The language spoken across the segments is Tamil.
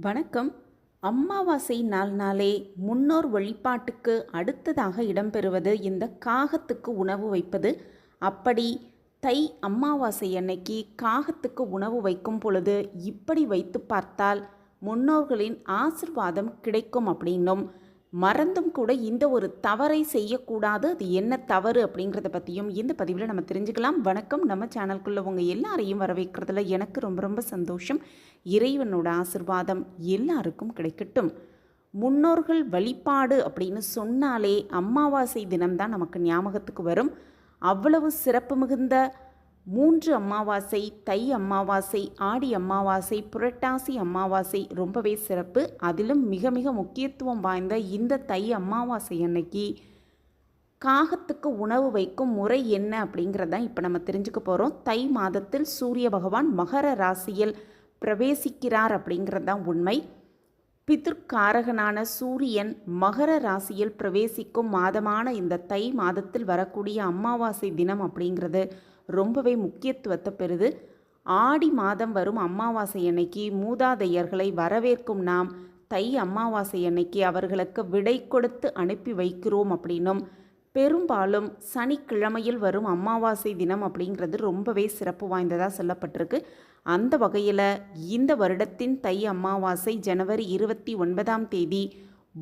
வணக்கம். அமாவாசை நாள் நாளே முன்னோர் வழிபாட்டுக்கு அடுத்ததாக இடம்பெறுவது இந்த காகத்துக்கு உணவு வைப்பது. அப்படி தை அமாவாசை அன்னைக்கு காகத்துக்கு உணவு வைக்கும் பொழுது இப்படி வைத்து பார்த்தால் முன்னோர்களின் ஆசிர்வாதம் கிடைக்கும் அப்படின்னும். மறந்தும் கூட இந்த ஒரு தவறை செய்யக்கூடாது. அது என்ன தவறு அப்படிங்கிறத பற்றியும் இந்த பதிவில் நம்ம தெரிஞ்சுக்கலாம். வணக்கம். நம்ம சேனல்குள்ளே உங்கள் எல்லாரையும் வரவேற்கிறதுல எனக்கு ரொம்ப ரொம்ப சந்தோஷம். இறைவனோட ஆசிர்வாதம் எல்லாருக்கும் கிடைக்கட்டும். முன்னோர்கள் வழிபாடு அப்படின்னு சொன்னாலே அமாவாசை தினம்தான் நமக்கு ஞாபகத்துக்கு வரும். அவ்வளவு சிறப்பு மிகுந்த மூன்று அமாவாசை தை அமாவாசை ஆடி அமாவாசை புரட்டாசி அமாவாசை ரொம்பவே சிறப்பு. அதிலும் மிக மிக முக்கியத்துவம் வாய்ந்த இந்த தை அமாவாசை அன்னைக்கு காகத்துக்கு உணவு வைக்கும் முறை என்ன அப்படிங்கிறத இப்போ நம்ம தெரிஞ்சுக்க போகிறோம் தை மாதத்தில் சூரிய பகவான் மகர ராசியில் பிரவேசிக்கிறார் அப்படிங்கிறது தான் உண்மை. பிதுர்காரகனான சூரியன் மகர ராசியில் பிரவேசிக்கும் மாதமான இந்த தை மாதத்தில் வரக்கூடிய அமாவாசை தினம் அப்படிங்கிறது ரொம்பவே முக்கியத்துவத்தை பெறுது. ஆடி மாதம் வரும் அமாவாசை அன்னைக்கு மூதாதையர்களை வரவேற்கும் நாம் தை அமாவாசை அன்னைக்கு அவர்களுக்கு விடை கொடுத்து அனுப்பி வைக்கிறோம் அப்படின்னும் பெரும்பாலும் சனிக்கிழமையில் வரும் அமாவாசை தினம் அப்படிங்கிறது ரொம்பவே சிறப்பு வாய்ந்ததாக சொல்லப்பட்டிருக்கு. அந்த வகையில் இந்த வருடத்தின் தை அமாவாசை ஜனவரி இருபத்தி ஒன்பதாம் தேதி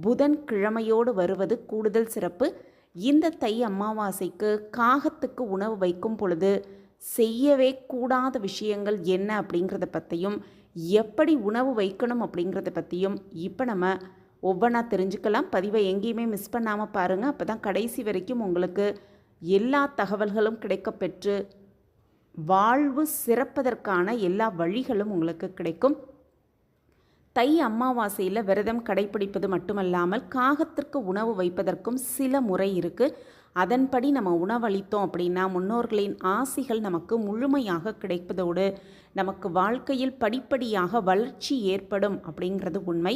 புதன் கிழமையோடு வருவது கூடுதல் சிறப்பு. இந்த தை அமாவாசைக்கு காகத்துக்கு உணவு வைக்கும் பொழுது செய்யவே கூடாத விஷயங்கள் என்ன அப்படிங்கிறத பற்றியும் எப்படி உணவு வைக்கணும் அப்படிங்கிறத பற்றியும் இப்போ நம்ம ஒவ்வொன்றா தெரிஞ்சுக்கலாம். பதிவை எங்கேயுமே மிஸ் பண்ணாமல் பாருங்கள் அப்போ தான் கடைசி வரைக்கும் உங்களுக்கு எல்லா தகவல்களும் கிடைக்கப்பெற்று வாழ்வு சிறப்பதற்கான எல்லா வழிகளும் உங்களுக்கு கிடைக்கும். தை அமாவாசையில் விரதம் கடைபிடிப்பது மட்டுமல்லாமல் காகத்திற்கு உணவு வைப்பதற்கும் சில முறை இருக்குது அதன்படி நம்ம உணவளித்தோம் அப்படின்னா முன்னோர்களின் ஆசைகள் நமக்கு முழுமையாக கிடைப்பதோடு நமக்கு வாழ்க்கையில் படிப்படியாக வளர்ச்சி ஏற்படும் அப்படிங்கிறது உண்மை.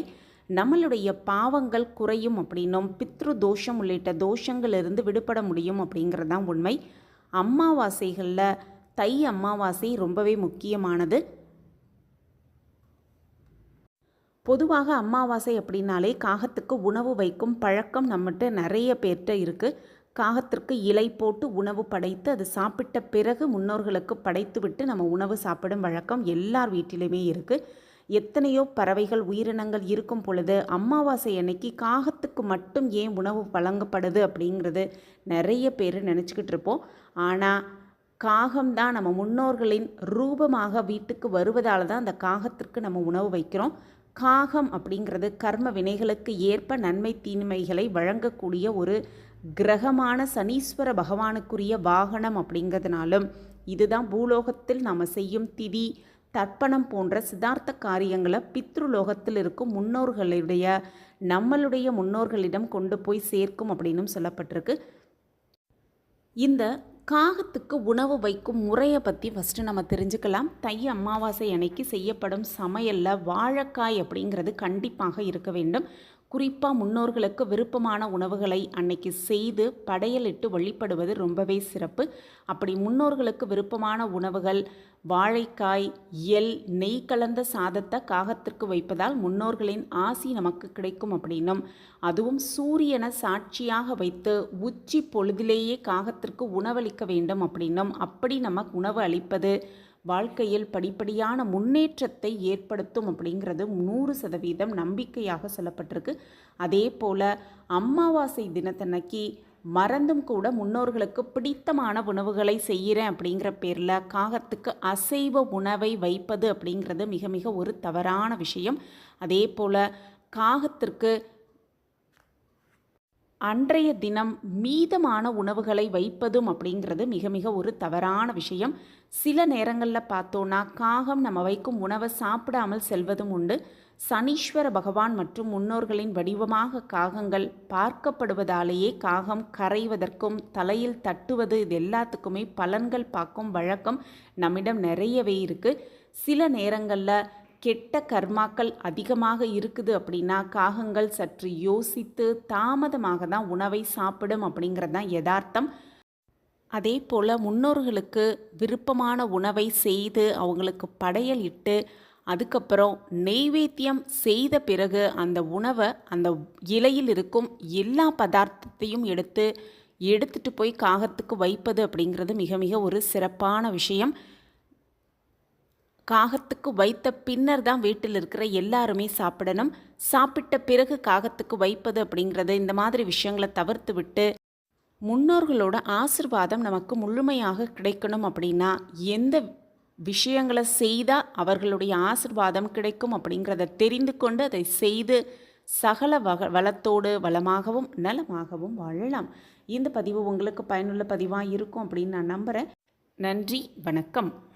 நம்மளுடைய பாவங்கள் குறையும் அப்படின்னும் பித்ரு தோஷம் உள்ளிட்ட தோஷங்களிலிருந்து விடுபட முடியும் அப்படிங்கிறது தான் உண்மை. அமாவாசைகளில் தை அமாவாசை ரொம்பவே முக்கியமானது. பொதுவாக அமாவாசை அப்படின்னாலே காகத்துக்கு உணவு வைக்கும் பழக்கம் நம்மகிட்ட நிறைய பேர்கிட்ட இருக்குது காகத்திற்கு இலை போட்டு உணவு படைத்து அது சாப்பிட்ட பிறகு முன்னோர்களுக்கு படைத்து விட்டு நம்ம உணவு சாப்பிடும் வழக்கம் எல்லார் வீட்டிலையுமே இருக்குது எத்தனையோ பறவைகள் உயிரினங்கள் இருக்கும் பொழுது அமாவாசை அன்னைக்கு காகத்துக்கு மட்டும் ஏன் உணவு வழங்கப்படுது அப்படிங்கிறது நிறைய பேர் நினச்சிக்கிட்டு இருப்போம். ஆனால் காகம்தான் நம்ம முன்னோர்களின் ரூபமாக வீட்டுக்கு வருவதால் தான் அந்த காகத்திற்கு நம்ம உணவு வைக்கிறோம். காகம் அப்படிங்கிறது கர்ம வினைகளுக்கு ஏற்ப நன்மை தீமைகளை வழங்கக்கூடிய ஒரு கிரகமான சனீஸ்வர பகவானுக்குரிய வாகனம் அப்படிங்கிறதுனாலும் இதுதான் பூலோகத்தில் நாம் செய்யும் திதி தர்ப்பணம் போன்ற சித்தார்த்த காரியங்களை பித்ருலோகத்தில் இருக்கும் முன்னோர்களுடைய நம்மளுடைய முன்னோர்களிடம் கொண்டு போய் சேர்க்கும் அப்படின்னும் சொல்லப்பட்டிருக்கு. இந்த காகத்துக்கு உணவு வைக்கும் முறையை பற்றி ஃபஸ்ட்டு நம்ம தெரிஞ்சுக்கலாம். தை அமாவாசை அன்னைக்கு செய்யப்படும் சமையலில் வாழைக்காய் அப்படிங்கிறது கண்டிப்பாக இருக்க வேண்டும். குறிப்பாக முன்னோர்களுக்கு விருப்பமான உணவுகளை அன்னைக்கு செய்து படையலிட்டு வழிபடுவது ரொம்பவே சிறப்பு. அப்படி முன்னோர்களுக்கு விருப்பமான உணவுகள் வாழைக்காய் எல் நெய் கலந்த சாதத்தை காகத்திற்கு வைப்பதால் முன்னோர்களின் ஆசி நமக்கு கிடைக்கும் அப்படின்னும். அதுவும் சூரியனை சாட்சியாக வைத்து உச்சி பொழுதிலேயே காகத்திற்கு உணவளிக்க வேண்டும் அப்படின்னும். அப்படி நமக்கு உணவு அளிப்பது வாழ்க்கையில் படிப்படியான முன்னேற்றத்தை ஏற்படுத்தும் அப்படிங்கிறது நூறு சதவீதம் நம்பிக்கையாக சொல்லப்பட்டிருக்கு. அதே போல் அமாவாசை தினத்தன்னைக்கு மறந்தும் கூட முன்னோர்களுக்கு பிடித்தமான உணவுகளை செய்கிறேன் அப்படிங்கிற பேரில் காகத்துக்கு அசைவ உணவை வைப்பது அப்படிங்கிறது மிக மிக ஒரு தவறான விஷயம். அதே போல் காகத்திற்கு அன்றைய தினம் மீதமான உணவுகளை வைப்பதும் அப்படிங்கிறது மிக மிக ஒரு தவறான விஷயம். சில நேரங்களில் பார்த்தோன்னா காகம் நம்ம வைக்கும் உணவை சாப்பிடாமல் செல்வதும் உண்டு. சனீஸ்வர பகவான் மற்றும் முன்னோர்களின் வடிவமாக காகங்கள் பார்க்கப்படுவதாலேயே காகம் கரைவதற்கும் தலையில் தட்டுவது இது எல்லாத்துக்குமே பலன்கள் பார்க்கும் வழக்கம் நம்மிடம் நிறையவே இருக்குது சில நேரங்களில் கெட்ட கர்மாக்கள் அதிகமாக இருக்குது அப்படின்னா காகங்கள் சற்று யோசித்து தாமதமாக தான் உணவை சாப்பிடும் அப்படிங்கிறது தான் யதார்த்தம். அதே போல் முன்னோர்களுக்கு விருப்பமான உணவை செய்து அவங்களுக்கு படையல் இட்டு அதுக்கப்புறம் நெய்வேத்தியம் செய்த பிறகு அந்த உணவை அந்த இலையில் இருக்கும் எல்லா பதார்த்தத்தையும் எடுத்து எடுத்துட்டு போய் காகத்துக்கு வைப்பது அப்படிங்கிறது மிக மிக ஒரு சிறப்பான விஷயம். காகத்துக்கு வைத்த பின்னர் தான் வீட்டில் இருக்கிற எல்லாருமே சாப்பிடணும். சாப்பிட்ட பிறகு காகத்துக்கு வைப்பது அப்படிங்கிறது இந்த மாதிரி விஷயங்களை தவிர்த்து விட்டு முன்னோர்களோட ஆசிர்வாதம் நமக்கு முழுமையாக கிடைக்கணும் அப்படின்னா எந்த விஷயங்களை செய்தால் அவர்களுடைய ஆசிர்வாதம் கிடைக்கும் அப்படிங்கிறத தெரிந்து கொண்டு அதை செய்து சகல வக வளத்தோடு வளமாகவும் நலமாகவும் வாழலாம். இந்த பதிவு உங்களுக்கு பயனுள்ள பதிவாக இருக்கும் அப்படின்னு நான் நம்புகிறேன் நன்றி வணக்கம்.